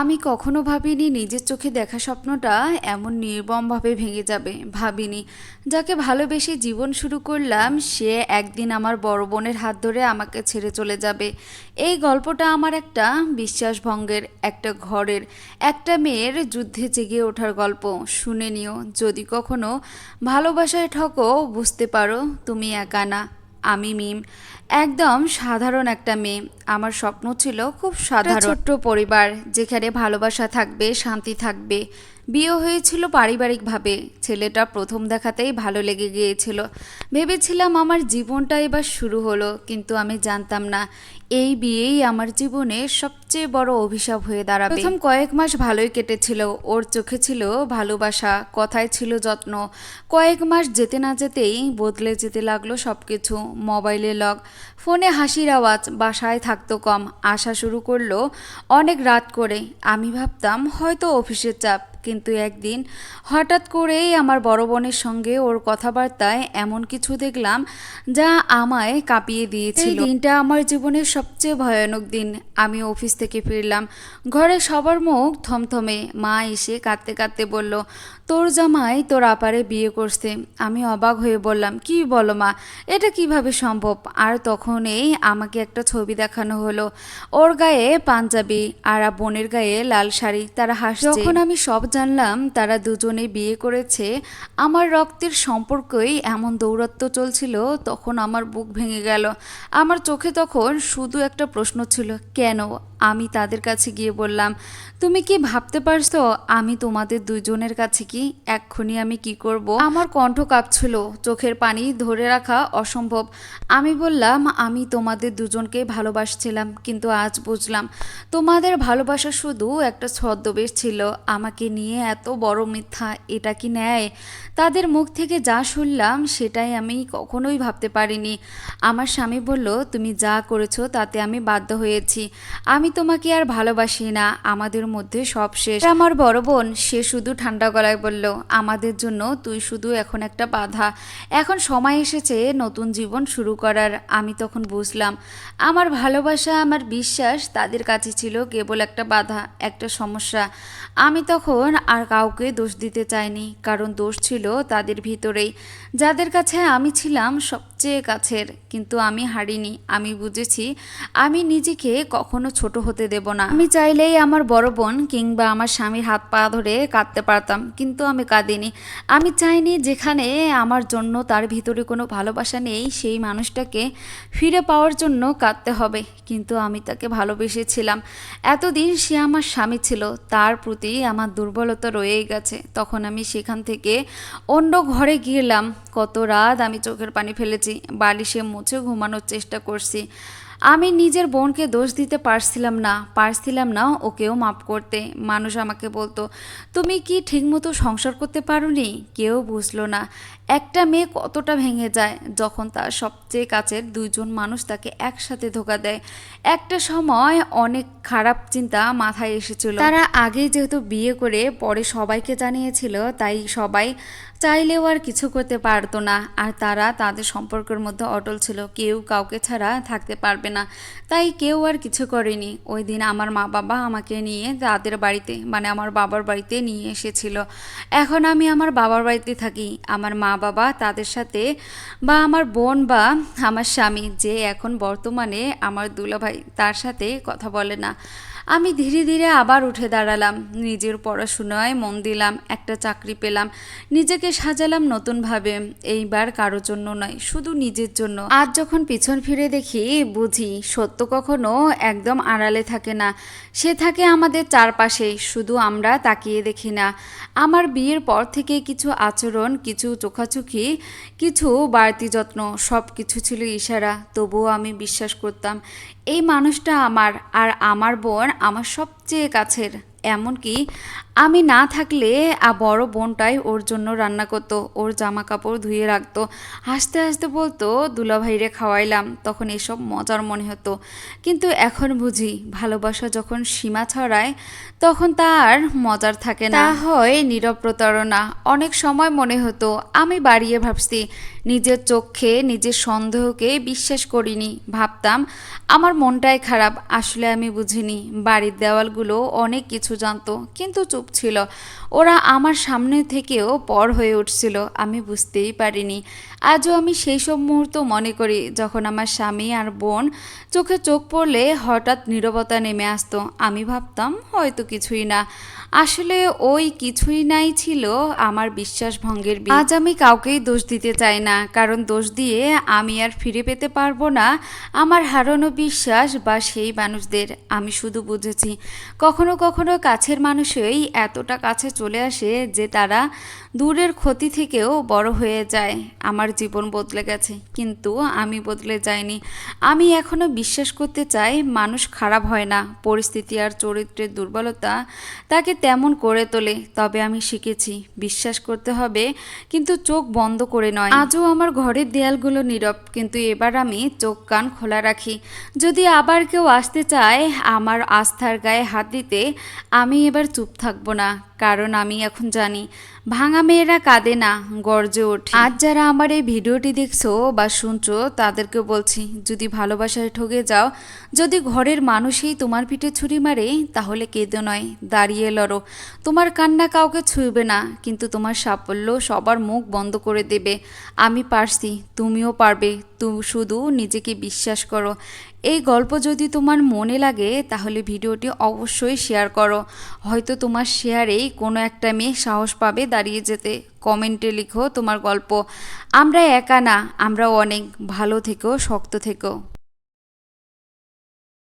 আমি কখনো ভাবিনি নিজের চোখে দেখা স্বপ্নটা এমন নির্মমভাবে ভেঙে যাবে, ভাবিনি। যাকে ভালোবেসে জীবন শুরু করলাম, সে একদিন আমার বড় বোনের হাত ধরে আমাকে ছেড়ে চলে যাবে। এই গল্পটা আমার একটা বিশ্বাসভঙ্গের, একটা ঘরের, একটা মেয়ের যুদ্ধে জেগে ওঠার গল্প। শুনে নিও, যদি কখনো ভালোবাসায় ঠকো, বুঝতে পারো তুমি একা না। আমি মিম। একদম সাধারণ একটা মেয়ে। আমার স্বপ্ন ছিল খুব সাধারণ। ছোট্ট পরিবার যেখানে ভালোবাসা থাকবে শান্তি থাকবে। বিয়ে হয়েছিল পারিবারিকভাবে। ছেলেটা প্রথম দেখাতেই ভালো লেগে গিয়েছিল। ভেবেছিলাম আমার জীবনটা এবার শুরু হলো, কিন্তু আমি জানতাম না, এই বিয়েই আমার জীবনে সবচেয়ে বড় অভিশাপ হয়ে দাঁড়াবে। প্রথম কয়েক মাস ভালোই কেটেছিল, ওর চোখে ছিল ভালোবাসা, কথায় ছিল যত্ন। কয়েক মাস যেতে না যেতেই বদলে যেতে লাগল সব কিছু মোবাইলে লগ ফোনে হাসির আওয়াজ, বাসায় থাকতো কম আসা শুরু করল অনেক রাত করে। আমি ভাবতাম হয়তো অফিসের চাপ কিন্তু একদিন হঠাৎ করেই আমার বড় বোনের সঙ্গে ওর কথাবার্তায় এমন কিছু দেখলাম যা আমায় কাঁপিয়ে দিয়েছিল। এই দিনটা আমার জীবনের সবচেয়ে ভয়ানক দিন। আমি অফিস থেকে ফিরলাম। ঘরে সবার মুখ থমথমে। মা এসে কাঁদতে কাঁদতে বলল, তোর জামাই তোর আপারে বিয়ে করছে। আমি অবাক হয়ে বললাম, কি বলো মা, এটা কীভাবে সম্ভব? আর তখনই আমাকে একটা ছবি দেখানো হলো। ওর গায়ে পাঞ্জাবি আর বোনের গায়ে লাল শাড়ি। তারা হাসছে। যখন আমি সব জানলাম তারা দুজনে বিয়ে করেছে। আমার রক্তের সম্পর্কই এমন দৌরত্ব চলছিল, তখন আমার বুক ভেঙে গেল। আমার চোখে তখন শুধু একটা প্রশ্ন ছিল, কেন? আমি তাদের কাছে গিয়ে বললাম, তুমি কি ভাবতে পারছ আমি তোমাদের দুজনের কাছে কি? এক্ষুনি আমি কি করব? আমার কণ্ঠ কাঁপছিল, চোখের পানি ধরে রাখা অসম্ভব। আমি বললাম, আমি তোমাদের দুজনকে ভালোবাসছিলাম, কিন্তু আজ বুঝলাম তোমাদের ভালোবাসা শুধু একটা ছদ্মবেশ ছিল, আমাকে নিয়ে এত বড় মিথ্যা এটা কি নেয় তাদের মুখ থেকে যা শুনলাম সেটাই আমি কখনোই ভাবতে পারিনি। আমার স্বামী বলল, তুমি যা করেছ তাতে আমি বাধ্য হয়েছি। আমি তোমাকে আর ভালোবাসি না। আমাদের মধ্যে সব শেষ। আমার বড় বোন, সে শুধু ঠান্ডা গলায় বলল, আমাদের জন্য তুই শুধু এখন একটা বাধা। এখন সময় এসেছে নতুন জীবন শুরু করার। আমি তখন বুঝলাম, আমার ভালোবাসা, আমার বিশ্বাস তাদের কাছে ছিল কেবল একটা বাধা, একটা সমস্যা। আমি তখন আর কাউকে দোষ দিতে চাইনি কারণ দোষ ছিল তাদের ভিতরেই। যাদের কাছে আমি ছিলাম সবচেয়ে কাছের, কিন্তু আমি হারিনি, আমি বুঝেছি, আমি নিজেকে কখনো ছোট হতে দেব না। আমি চাইলেই আমার বড় বোন কিংবা আমার স্বামীর হাত পা ধরে কাঁদতে পারতাম, কিন্তু আমি কাঁদিনি। আমি চাইনি যেখানে আমার জন্য তার ভিতরে কোনো ভালোবাসা নেই, সেই মানুষটাকে ফিরে পাওয়ার জন্য কাঁদতে হবে, কিন্তু আমি তাকে ভালোবেসেছিলাম। এতদিন সে আমার স্বামী ছিল, তার প্রতি আমার দুর্বলতা রয়েই গেছে। তখন আমি সেখান থেকে অন্য ঘরে গিয়েলাম। কত রাত আমি চোখের পানি ফেলেছি বালিশে মুছে ঘুমানোর চেষ্টা করছি। আমি নিজের বোনকে দোষ দিতে পারছিলাম না পারছিলাম না ওকেও মাপ করতে। মানুষ আমাকে বলতো, তুমি কি ঠিকমতো সংসার করতে পারোনি? কেউ বুঝলো না। একটা মেয়ে কতটা ভেঙে যায় যখন তার সবচেয়ে কাছের দুইজন মানুষ তাকে একসাথে ধোকা দেয়। একটা সময় অনেক খারাপ চিন্তা মাথায় এসেছিল। তারা আগেই যেহেতু বিয়ে করে পরে সবাইকে জানিয়েছিল, তাই সবাই চাইলেও আর কিছু করতে পারতো না। আর তারা তাদের সম্পর্কের মধ্যে অটল ছিল। কেউ কাউকে ছাড়া থাকতে পারবে না। তাই কেউ আর কিছু করেনি। ওই দিন আমার মা বাবা আমাকে নিয়ে তাদের বাড়িতে মানে আমার বাবার বাড়িতে নিয়ে এসেছিল। এখন আমি আমার বাবার বাড়িতে থাকি। আমার মা বাবা তাদের সাথে বা আমার বোন বা আমার স্বামী যে এখন বর্তমানে আমার দুলাভাই তার সাথে কথা বলে না। আমি ধীরে ধীরে আবার উঠে দাঁড়ালাম, নিজের পড়াশোনায় মন দিলাম, একটা চাকরি পেলাম, নিজেকে সাজালাম নতুনভাবে। এইবার কারোর জন্য নয়, শুধু নিজের জন্য। আজ যখন পিছন ফিরে দেখি, বুঝি সত্য কখনো একদম আড়ালে থাকে না। সে থাকে আমাদের চারপাশে, শুধু আমরা তাকিয়ে দেখি না। আমার বিয়ের পর থেকে কিছু আচরণ, কিছু চোখাচোখি, কিছু বাড়তি যত্ন সব কিছু ছিল ইশারা। তবুও আমি বিশ্বাস করতাম, এই মানুষটা আমার আর আমার বোন আমার সবচেয়ে কাছের। এমনকি আমি না থাকলে বড় বোনটাই ওর জন্য রান্না করতো, ওর জামা কাপড় ধুয়ে রাখতো। হাসতে হাসতে বলতো, দুলাভাইরে খাওয়াইলাম। তখন এসব মজার মনে হতো। কিন্তু এখন বুঝি ভালোবাসা যখন সীমা ছড়ায়, তখন তার মজার থাকে না। হয় নীরব প্রতারণা। অনেক সময় মনে হতো, আমি বাড়িয়ে ভাবছি, নিজের চোখে, নিজের সন্দেহকে বিশ্বাস করিনি। ভাবতাম, আমার মনটাই খারাপ, আসলে আমি বুঝিনি। বাড়ির দেওয়ালগুলো অনেক কিছু জানতো, কিন্তু চুপ ছিল। ওরা আমার সামনে থেকেও পর হয়ে উঠছিল, আমি বুঝতেই পারিনি। আজও আমি সেই সব মুহূর্ত মনে করি যখন আমার স্বামী আর বোন চোখে চোখ পড়লে হঠাৎ নীরবতা নেমে আসতো। আমি ভাবতাম, হয়তো কিছুই না। আসলে ওই কিছুই নাই ছিল আমার বিশ্বাস ভঙ্গের আজ আমি কাউকেই দোষ দিতে চাই না, কারণ দোষ দিয়ে আমি আর ফিরে পেতে পারব না আমার হারানো বিশ্বাস বা সেই মানুষদের। আমি শুধু বুঝেছি, কখনো কখনো কাছের মানুষই এতটা কাছে চলে আসে যে তারা দূরের ক্ষতি থেকেও বড় হয়ে যায়। আমার জীবন বদলে গেছে, কিন্তু আমি বদলে যাইনি। আমি এখনও বিশ্বাস করতে চাই মানুষ খারাপ হয় না, পরিস্থিতি আর চরিত্রের দুর্বলতা তাকে তেমন করে তোলে। তবে আমি শিখেছি, বিশ্বাস করতে হবে, কিন্তু চোখ বন্ধ করে নয়। আজও আমার ঘরের দেয়ালগুলো নীরব, কিন্তু এবার আমি চোখ কান খোলা রাখি। যদি আবার কেউ আসতে চায় আমার আস্থার গায়ে হাত দিতে, আমি এবার চুপ থাকব। না, কারণ আমি এখন জানি, ভাঙা মেয়েরা কাঁদে না, গর্জে ওঠে। আজ যারা আমার এই ভিডিওটি দেখছ বা শুনছো, তাদেরকে বলছি, যদি ভালোবাসায় ঠকে যাও, যদি ঘরের মানুষই তোমার পিঠে ছুরি মারে, তাহলে কেঁদো নয়, দাঁড়িয়ে লড়ো। তোমার কান্না কাউকে ছুঁবে না, কিন্তু তোমার সাফল্য সবার মুখ বন্ধ করে দেবে। আমি পারছি, তুমিও পারবে তুমি শুধু নিজেকে বিশ্বাস করো। এই গল্প যদি তোমার মনে লাগে, তাহলে ভিডিওটি অবশ্যই শেয়ার করো। হয়তো তোমার শেয়ারেই কোনো একটা মেয়ে সাহস পাবে দাঁড়িয়ে যেতে। কমেন্টে লিখো তোমার গল্প। আমরা একা না আমরা অনেক। ভালো থেকো, শক্ত থেকো।